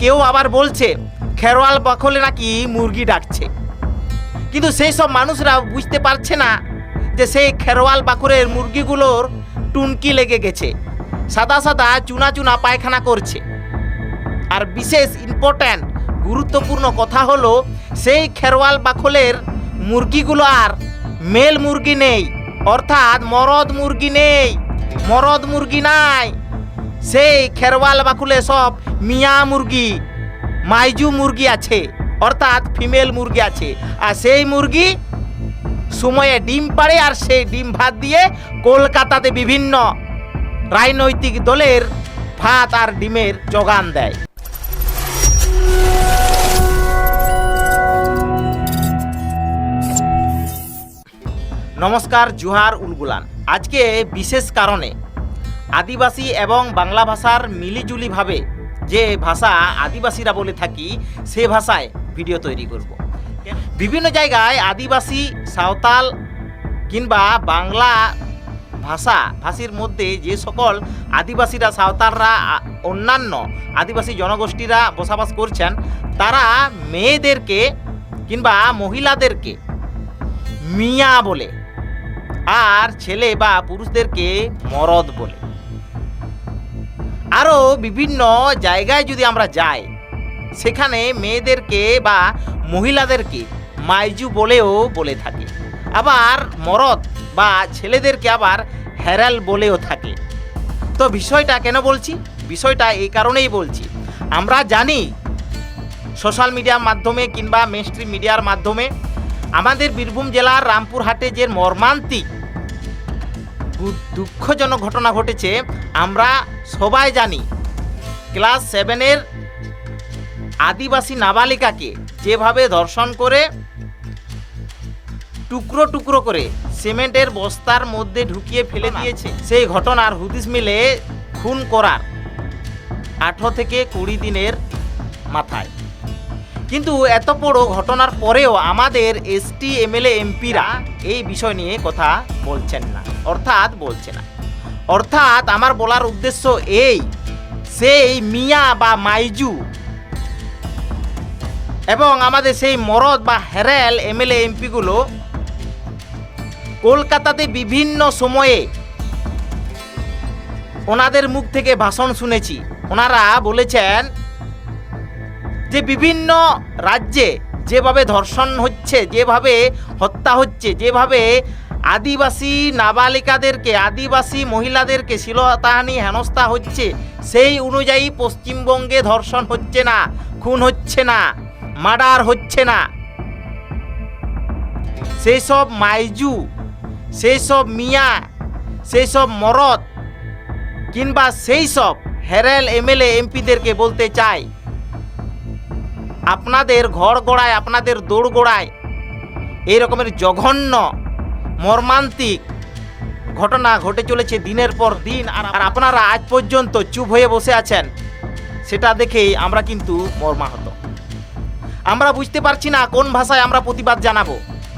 কেউ আবার বলছে, খেরোয়াল বাখলে নাকি মুরগি ডাকছে। কিন্তু সেই সব মানুষরা বুঝতে পারছে না যে সেই খেরোয়াল বাকুরের মুরগিগুলোর টুনকি লেগে গেছে, সাদা সাদা চুনা চুনা পায়খানা করছে। আর বিশেষ ইম্পর্ট্যান্ট গুরুত্বপূর্ণ কথা হলো, সেই খেরোয়াল বাখলের মুরগিগুলো আর মেল মুরগি নেই, অর্থাৎ মরদ মুরগি নেই, মরদ মুরগি নাই। সেই খেরওয়াল বাকুলে সব মিয়া মুরগি, মাইজু মুরগি আছে, অর্থাৎ ফিমেল মুরগি আছে। আর সেই মুরগি সময়ে ডিম পাড়ে আর সেই ডিম ভাত দিয়ে কলকাতাতে বিভিন্ন রাজনৈতিক দলের ভাত আর ডিমের যোগান দেয়। নমস্কার, জুহার উলগুলান। আজকে বিশেষ কারণে আদিবাসী এবং বাংলা ভাষার মিলিজুলিভাবে যে ভাষা আদিবাসীরা বলে থাকি, সে ভাষায় ভিডিও তৈরি করব। বিভিন্ন জায়গায় আদিবাসী, সাঁওতাল কিংবা বাংলা ভাষা, ভাষীর মধ্যে যে সকল আদিবাসীরা, সাঁওতালরা অন্যান্য আদিবাসী জনগোষ্ঠীরা বসবাস করছেন, তারা মেয়েদেরকে কিংবা মহিলাদেরকে মিয়া বলে, আর ছেলে বা পুরুষদেরকে মরদ বলে। আরও বিভিন্ন জায়গায় যদি আমরা যাই, সেখানে মেয়েদেরকে বা মহিলাদেরকে মাইজু বলেও বলে থাকে। আবার মরদ বা ছেলেদেরকে আবার হেরাল বলেও থাকে। তো বিষয়টা কেন বলছি? বিষয়টা এই কারণেই বলছি। আমরা জানি সোশ্যাল মিডিয়ার মাধ্যমে কিংবা মেনস্ট্রিম মিডিয়ার মাধ্যমে আমাদের বীরভূম জেলার রামপুরহাটে যে মর্মান্তিক দুঃখজনক ঘটনা ঘটেছে, আমরা সবাই জানি। ক্লাস সেভেনের আদিবাসী নাবালিকাকে যেভাবে ধর্ষণ করে, টুকরো টুকরো করে সিমেন্টের বস্তার মধ্যে ঢুকিয়ে ফেলে দিয়েছে, সেই ঘটনার হুদিস মিলে খুন করার আঠেরো থেকে কুড়ি দিনের মাথায়। কিন্তু এত বড় ঘটনার পরেও আমাদের এসটি, এমএলএ, এমপিরা এই বিষয় নিয়ে কথা বলছেন না। অর্থাৎ বলছে না। অর্থাৎ আমার বলার উদ্দেশ্য এই, সেই মিয়া বা মাইজু এবং আমাদের সেই মরদ বা হেরেল এমএলএ এমপিগুলো কলকাতাতে বিভিন্ন সময়ে ওনাদের মুখ থেকে ভাষণ শুনেছি। ওনারা বলেছেন যে বিভিন্ন রাজ্যে যেভাবে ধর্ষণ হচ্ছে, যেভাবে হত্যা হচ্ছে, যেভাবে আদিবাসী নাবালিকাদেরকে, আদিবাসী মহিলাদেরকে শিলতাহানি হেনস্থা হচ্ছে। সেই অনুযায়ী পশ্চিমবঙ্গে ধর্ষণ হচ্ছে না, খুন হচ্ছে না, মার্ডার হচ্ছে না। সেই সব মাইজু সেই সব মিয়া সেই সব মরদ কিংবা সেই সব হেরেল এমএলএ এমপিদেরকে বলতে চাই, আপনাদের ঘর গোড়ায়, আপনাদের দৌড় গোড়ায় এই রকমের জঘন্য মর্মান্তিক ঘটনা ঘটে চলেছে দিনের পর দিন। আর আপনারা আজ পর্যন্ত চুপ হয়ে বসে আছেন, সেটা দেখেই আমরা কিন্তু মর্মাহত। আমরা বুঝতে পারছি না কোন ভাষায় আমরা প্রতিবাদ জানাব।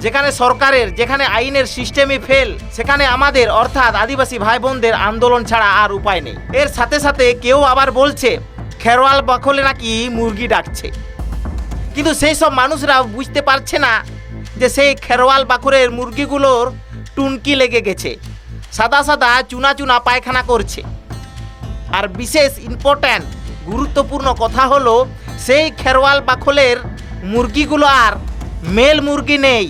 যেখানে সরকারের, যেখানে আইনের সিস্টেমে ফেল, সেখানে আমাদের, অর্থাৎ আদিবাসী ভাই বোনদের আন্দোলন ছাড়া আর উপায় নেই। এর সাথে সাথে কেউ আবার বলছে খেরোয়াল বখলে নাকি মুরগি ডাকছে। কিন্তু সেই সব মানুষরা বুঝতে পারছে না যে সেই খেরোয়াল বাকুরের মুরগিগুলোর টুনকি লেগে গেছে। সাদা সাদা চুনা চুনা পায়খানা করছে। আর বিশেষ ইম্পর্ট্যান্ট গুরুত্বপূর্ণ কথা হলো, সেই খেরোয়াল বাখলের মুরগিগুলো আর মেল মুরগি নেই,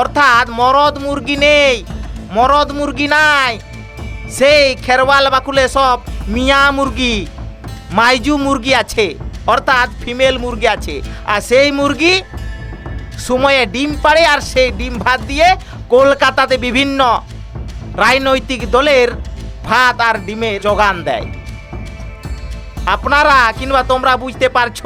অর্থাৎ মরদ মুরগি নেই, মরদ মুরগি নাই। সেই খেরওয়াল বাকুলে সব মিয়া মুরগি, মাইজু মুরগি আছে, অর্থাৎ ফিমেল মুরগি আছে। আর সেই মুরগি সময়ে ডিম পাড়ে আর সেই ডিম ভাত দিয়ে কলকাতাতে বিভিন্ন রাজনৈতিক দলের ভাত আর ডিমে যোগান দেয়। আপনারা কিংবা তোমরা বুঝতে পারছ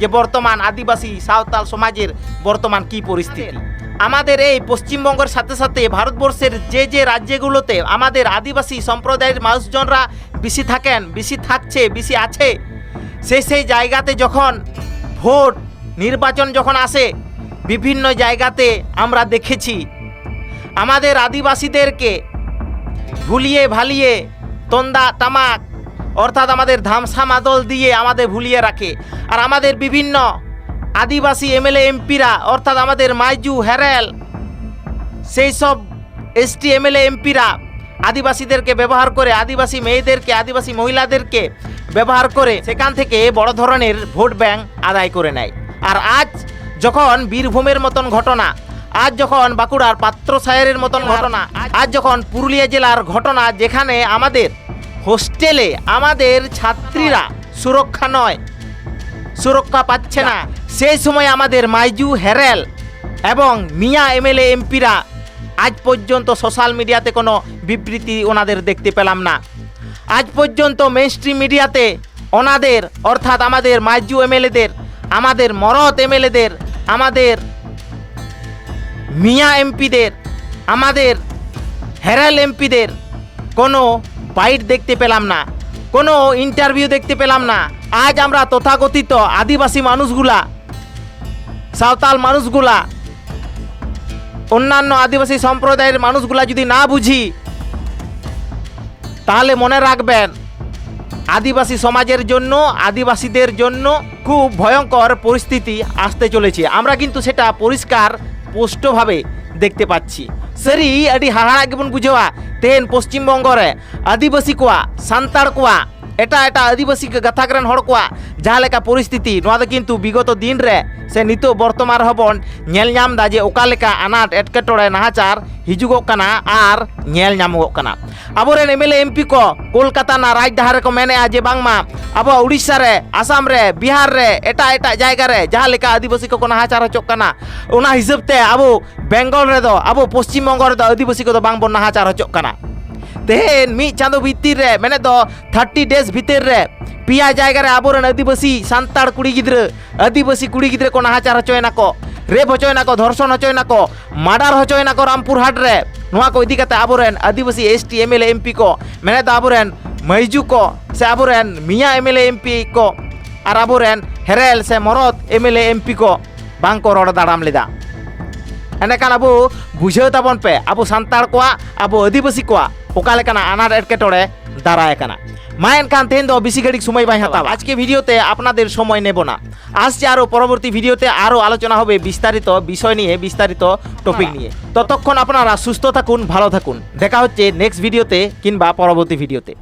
যে বর্তমান আদিবাসী সাঁওতাল সমাজের বর্তমান কি পরিস্থিতি। আমাদের এই পশ্চিমবঙ্গের সাথে সাথে ভারতবর্ষের যে যে রাজ্যগুলোতে আমাদের আদিবাসী সম্প্রদায়ের মানুষজনরা বেশি থাকেন, বেশি থাকছে, বেশি আছে, সেই সেই জায়গাতে যখন ভোট, নির্বাচন যখন আসে বিভিন্ন জায়গাতে আমরা দেখেছি। আমাদের আদিবাসীদেরকে ভুলিয়ে ভালিয়ে তন্দা তামাক, অর্থাৎ আমাদের ধামসা মাদল দিয়ে আমাদের ভুলিয়ে রাখে। আর আমাদের বিভিন্ন আদিবাসী এমএলএ, এমপিরা, অর্থাৎ আমাদের মাইজু, হ্যারেল, সেই সব এসটি এমএলএ, এমপিরা আদিবাসীদেরকে ব্যবহার করে, আদিবাসী মেয়েদেরকে, আদিবাসী মহিলাদেরকে ব্যবহার করে সেখান থেকে বড় ধরনের ভোট ব্যাংক আদায় করে নেয়। আর আজ যখন বীরভূমের মতন ঘটনা আজ যখন বাঁকুড়ার পাত্র সাহেরের মতন ঘটনা আজ যখন পুরুলিয়া জেলার ঘটনা যেখানে আমাদের হোস্টেলে আমাদের ছাত্রীরা সুরক্ষা নয় সুরক্ষা পাচ্ছে না সেই সময় আমাদের মাইজু হেরেল এবং মিয়া এমএলএ এমপিরা আজ পর্যন্ত সোশ্যাল মিডিয়াতে কোনো বিবৃতি ওনাদের দেখতে পেলাম না। আজ পর্যন্ত মেন স্ট্রিম মিডিয়াতে ওনাদের অর্থাৎ আমাদের মাইজু এমএলএদের আমাদের মরত এমএলএদের আমাদের মিয়া এমপিদের, আমাদের হেরাল এমপিদের কোনো বাইট দেখতে পেলাম না, কোনো ইন্টারভিউ দেখতে পেলাম না। আজ আমরা তথাকথিত আদিবাসী মানুষগুলা, সাঁওতাল মানুষগুলা, অন্যান্য আদিবাসী সম্প্রদায়ের মানুষগুলা যদি না বুঝি, তাহলে মনে রাখবেন আদিবাসী সমাজের জন্য, আদিবাসীদের জন্য খুব ভয়ঙ্কর পরিস্থিতি আসতে চলেছে। আমরা কিন্তু সেটা পরিষ্কার, স্পষ্টভাবে দেখতে পাচ্ছি। সেরি আদি হাহারা গেবন বুঝেওয়া তেন পশ্চিমবঙ্গরে। আদিবাসী কোয়া সান্তাড় কোয়া ᱮᱴᱟᱜ ᱮᱴᱟᱜ ᱟᱹᱫᱤᱵᱟᱹᱥᱤ ᱜᱟᱛᱟᱠ ᱨᱮᱱ ᱦᱚᱲ ᱠᱚᱣᱟᱜ ᱡᱟᱦᱟᱸ ᱞᱮᱠᱟ ᱯᱚᱨᱤᱥᱛᱷᱤᱛᱤ ᱱᱚᱣᱟ ᱫᱚ ᱠᱤᱱᱛᱩ ᱵᱤᱜᱚᱛᱚ ᱫᱤᱱ ᱨᱮ ᱥᱮ ᱱᱤᱛᱚᱜ ᱵᱚᱨᱛᱚᱢᱟᱱ ᱨᱮᱦᱚᱸ ᱵᱚᱱ ᱧᱮᱞ ᱧᱟᱢ ᱮᱫᱟ ᱡᱮ ᱚᱠᱟ ᱞᱮᱠᱟ ᱟᱱᱟᱴ ᱮᱴᱠᱮᱴᱚᱬᱮ ᱱᱟᱦᱟᱪᱟᱨ ᱦᱤᱡᱩᱜᱚᱜ ᱠᱟᱱᱟ ᱟᱨ ᱧᱮᱞ ᱧᱟᱢᱚᱜ ᱠᱟᱱᱟ ᱟᱵᱚᱨᱮᱱ ᱮᱢᱮᱞᱮ ᱮᱢᱯᱤ ᱠᱚ ᱠᱳᱞᱠᱟᱛᱟ ᱨᱮᱱᱟᱜ ᱨᱟᱡᱽᱰᱟᱦᱟᱨ ᱨᱮᱠᱚ ᱢᱮᱱᱮᱜᱼᱟ ᱡᱮ ᱵᱟᱝᱢᱟ ᱟᱵᱚ ᱩᱲᱤᱥᱥᱟ ᱨᱮ ᱟᱥᱟᱢ ᱨᱮ ᱵᱤᱦᱟᱨ ᱨᱮ ᱮᱴᱟᱜ ᱮᱴᱟᱜ ᱡᱟᱭᱜᱟ ᱨᱮ ᱡᱟᱦᱟᱸ ᱞᱮᱠᱟ ᱟᱹᱫᱤᱵᱟᱹᱥᱤ ᱠᱚᱠᱚ ᱱᱟᱦᱟᱪᱟᱨ ᱦᱚᱪᱚᱜ ᱠᱟᱱᱟ ᱚᱱᱟ ᱦᱤᱥᱟᱹᱵ ᱛᱮ ᱟᱵᱚ ᱵᱮᱝᱜᱚᱞ ᱨᱮᱫᱚ ᱟᱵᱚ ᱯᱚᱥᱪᱤᱢ ᱵᱚᱝᱜᱚ ᱨᱮᱫᱚ ᱟᱹᱫᱤᱵᱟᱹᱥᱤ ᱠᱚᱫᱚ ᱵᱟᱝᱵᱚᱱ ᱱᱟᱦᱟᱪᱟᱨ ᱦᱚᱪᱚᱜ ᱠᱟᱱᱟ ᱛᱮᱦᱮᱧ ᱢᱤᱫ ᱪᱟᱸᱫᱳ ᱵᱷᱤᱛᱤᱨ ᱨᱮ ᱢᱮᱱᱮᱫ ᱫᱚ ᱛᱷᱟᱨᱴᱤ ᱰᱮᱡ ᱵᱷᱤᱛᱤᱨ ᱨᱮ ᱯᱮᱭᱟ ᱡᱟᱭᱜᱟ ᱨᱮ ᱟᱵᱚᱨᱮᱱ ᱟᱹᱫᱤᱵᱟᱹᱥᱤ ᱥᱟᱱᱛᱟᱲ ᱠᱩᱲᱤ ᱜᱤᱫᱽᱨᱟᱹ ᱟᱹᱫᱤᱵᱟᱹᱥᱤ ᱠᱩᱲᱤ ᱜᱤᱫᱽᱨᱟᱹ ᱠᱚ ᱱᱟᱦᱟᱪᱟᱨ ᱦᱚᱪᱚᱭᱮᱱᱟᱠᱚ রেপ হচয়নাকো ধর্ষণ হচয়নাকো মার্ডার হচয়নাকো রামপুর হাট রে নোয়া কো ইদি কাতে আবরেন আদিবাসী এসটি এমএলএ এমপি কো মেনে তো আবরেন মাইজু কো সে আবরেন মিয়া এমএলএ এমপি কো আর আবরেন হেরেল সে মরদ এমএলএ এমপি কো বাংকো রড দাঁড়াম লেদা ᱮᱸᱰᱮᱠᱷᱟᱱ ᱟᱵᱚ ᱵᱩᱡᱷᱟᱹᱣ ᱛᱟᱵᱚᱱ ᱯᱮ ᱟᱵᱚ ᱥᱟᱱᱛᱟᱲ ᱠᱚᱣᱟᱜ ᱟᱵᱚ ᱟᱹᱫᱤᱵᱟᱹᱥᱤ ᱠᱚᱣᱟᱜ ᱚᱠᱟ লেকানা আনার এটকেটড়ে দাঁড়ায় কানা মা এনখান তেহেন দো বেশি ঘড়িক সময় বাই হাতাবা আজকে ভিডিওতে আপনাদের সময় নেব না আসছে আরও পরবর্তী ভিডিওতে আরও আলোচনা হবে বিস্তারিত বিষয় নিয়ে বিস্তারিত টপিক নিয়ে ততক্ষণ আপনারা সুস্থ থাকুন ভালো থাকুন দেখা হচ্ছে নেক্সট ভিডিওতে কিংবা পরবর্তী ভিডিওতে